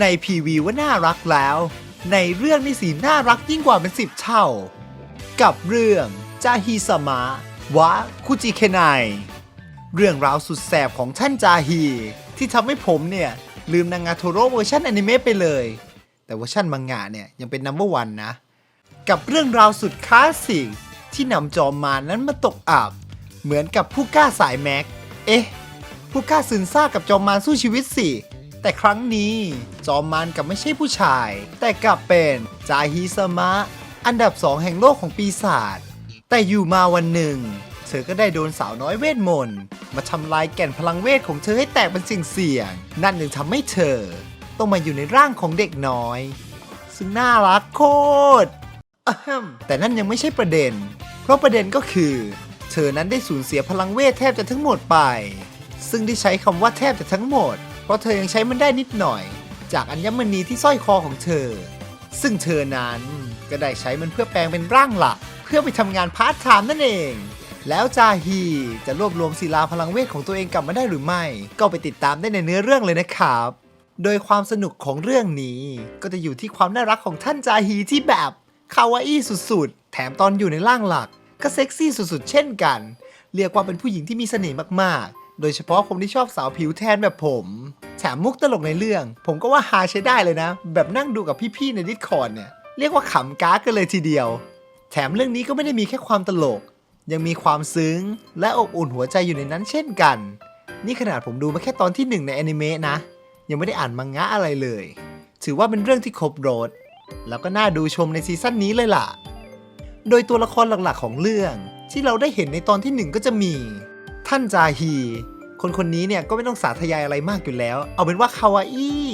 ในพีวีว่าน่ารักแล้ว ในเรื่องนี่สีน่ารักยิ่งกว่าเป็นสิบเท่า กับเรื่องจาฮีสมะวะคุจิเคนไนเรื่องราวสุดแสบของท่านจาฮี ที่ทำให้ผมเนี่ย ลืมนางาโทโร่เวอร์ชันอนิเมะไปเลย แต่เวอร์ชันมังงะเนี่ย ยังเป็นนัมเบอร์วันนะ กับเรื่องราวสุดคลาสสิกที่นำจอมมารนั้นมาตกอับ เหมือนกับผู้กล้าสายแม็ก เอ๊ะ ผู้กล้าซึนซ่ากับจอมมารสู้ชีวิตสิ แต่ครั้งนี้จอมมารกลับไม่ใช่ผู้ชาย แต่กลับเป็นจาฮิสมะ อันดับสองแห่งโลกของปีศาจแต่อยู่มาวันหนึ่ง เธอก็ได้โดนสาวน้อยเวทมนต์มาทำลายแก่นพลังเวทของเธอให้แตกเป็นสิ่งเสี่ยง นั่นจึงทำให้เธอ ต้องมาอยู่ในร่างของเด็กน้อย ซึ่งน่ารักโคตรแต่นั่นยังไม่ใช่ประเด็น เพราะประเด็นก็คือ เธอนั้นได้สูญเสียพลังเวทแทบจะทั้งหมดไป ซึ่งที่ใช้คำว่าแทบจะทั้งหมด เพราะเธอยังใช้มันได้นิดหน่อย จากอัญมณีที่สร้อยคอของเธอ ซึ่งเธอนั้นก็ได้ใช้มันเพื่อแปลงเป็นร่างหลัก เพื่อไปทำงานพาร์ทไทม์นั่นเอง แล้วจาฮีจะรวบรวมศิลาพลังเวทของตัวเองกลับมาได้หรือไม่ ก็ไปติดตามได้ในเนื้อเรื่องเลยนะครับ โดยความสนุกของเรื่องนี้ ก็จะอยู่ที่ความน่ารักของท่านจาฮีที่แบบคาวาอี้สุดๆ แถมตอนอยู่ในร่างหลัก ก็เซ็กซี่สุดๆ เช่นกัน เรียกว่าเป็นผู้หญิงที่มีเสน่ห์มากๆ โดยเฉพาะคนที่ชอบสาวผิวแทนแบบผม แถมมุกตลกในเรื่อง ผมก็ว่าฮาใช้ได้เลยนะ แบบนั่งดูกับพี่ๆในดิสคอร์ดเนี่ย เรียกว่าขำก้ากันเลยทีเดียว แถมเรื่องนี้ก็ไม่ได้มีแค่ความตลก ยังมีความซึ้ง และอบอุ่นหัวใจอยู่ในนั้นเช่นกัน นี่ขนาดผมดูมาแค่ตอนที่หนึ่งในแอนิเมะนะ ยังไม่ได้อ่านมังงะอะไรเลย ถือว่าเป็นเรื่องที่ครบรถแล้วก็น่าดูชมในซีซั่นนี้เลยล่ะ โดยตัวละครหลักๆของเรื่อง ที่เราได้เห็นในตอนที่หนึ่งก็จะมี ท่านจาฮี คนคนนี้เนี่ยก็ไม่ต้องสาธยายอะไรมากอยู่แล้ว เอาเป็นว่าคาวาอี้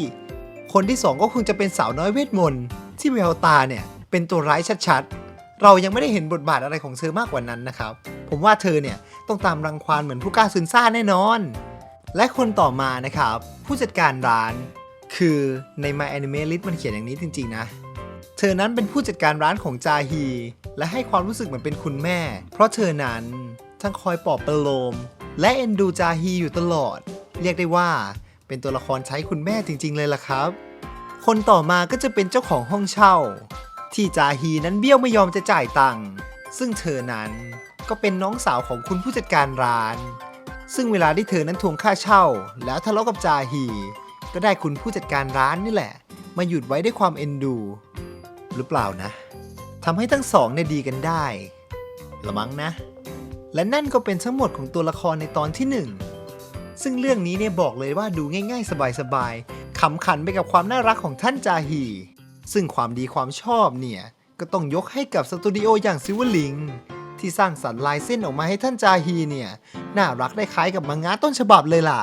คนที่สองก็คงจะเป็นสาวน้อยเวทมนต์ที่แววตาเนี่ยเป็นตัวร้ายชัดๆ เรายังไม่ได้เห็นบทบาทอะไรของเธอมากกว่านั้นนะครับ ผมว่าเธอเนี่ยต้องตามรังควานเหมือนผู้กล้าซึนซ่าแน่นอน และคนต่อมานะครับ ผู้จัดการร้าน คือใน My Anime List มันเขียนอย่างนี้จริง ๆ นะ เธอนั้นเป็นผู้จัดการร้านของจาฮี และให้ความรู้สึกเหมือนเป็นคุณแม่ เพราะเธอนั้น ทั้งคอยปลอบประโลม และเอ็นดูจาฮีอยู่ตลอด เรียกได้ว่าเป็นตัวละครใช้คุณแม่จริง ๆ เลยล่ะครับ คนต่อมาก็จะเป็นเจ้าของห้องเช่า ที่จาฮีนั้นเบี้ยวไม่ยอมจะจ่ายตังค์ซึ่งเธอนั้นก็เป็นน้องสาวของคุณผู้จัดการร้าน ซึ่งเวลาที่เธอนั้นทวงค่าเช่า แล้วทะเลาะกับจาฮี ก็ได้คุณผู้จัดการร้านนี่แหละ มาหยุดไว้ด้วยความเอ็นดู หรือเปล่านะทำให้ทั้งสองเนี่ยดีกันได้ละมั้งนะ และนั่นก็เป็นทั้งหมดของตัวละครในตอนที่หนึ่งซึ่งเรื่องนี้เนี่ยบอกเลยว่าดูง่าย ๆ สบายๆขำขันไปกับความน่ารักของท่านจาฮี ซึ่งความดีความชอบเนี่ยก็ต้องยกให้กับสตูดิโออย่างซิวลิงที่สร้างสรรค์ลายเส้นออกมาให้ท่านจาฮีเนี่ยน่ารักได้คล้ายกับมังงะต้นฉบับเลยล่ะ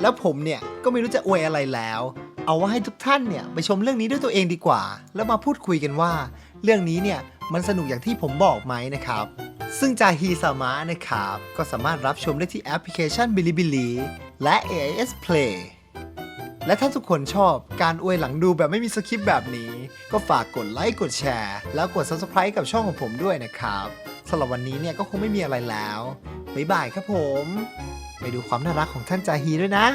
แล้วผมเนี่ยก็ไม่รู้จะอวยอะไรแล้ว เอาว่าให้ทุกท่านเนี่ยไปชมเรื่องนี้ด้วยตัวเองดีกว่า แล้วมาพูดคุยกันว่า เรื่องนี้เนี่ยมันสนุกอย่างที่ผมบอกไหมนะครับ ซึ่งจาฮีสามะนะครับ ก็สามารถรับชมได้ที่แอปพลิเคชัน Bilibili และ AIS Play และถ้าทุกคนชอบการอวยหลังดูแบบไม่มีสคริปต์แบบนี้ ก็ฝากกดไลค์กดแชร์ แล้วกด Subscribe กับช่องของผมด้วยนะครับสำหรับวันนี้เนี่ยก็คงไม่มีอะไรแล้ว บ๊ายบายครับผม ไปดูความน่ารักของท่านจาฮีด้วยนะ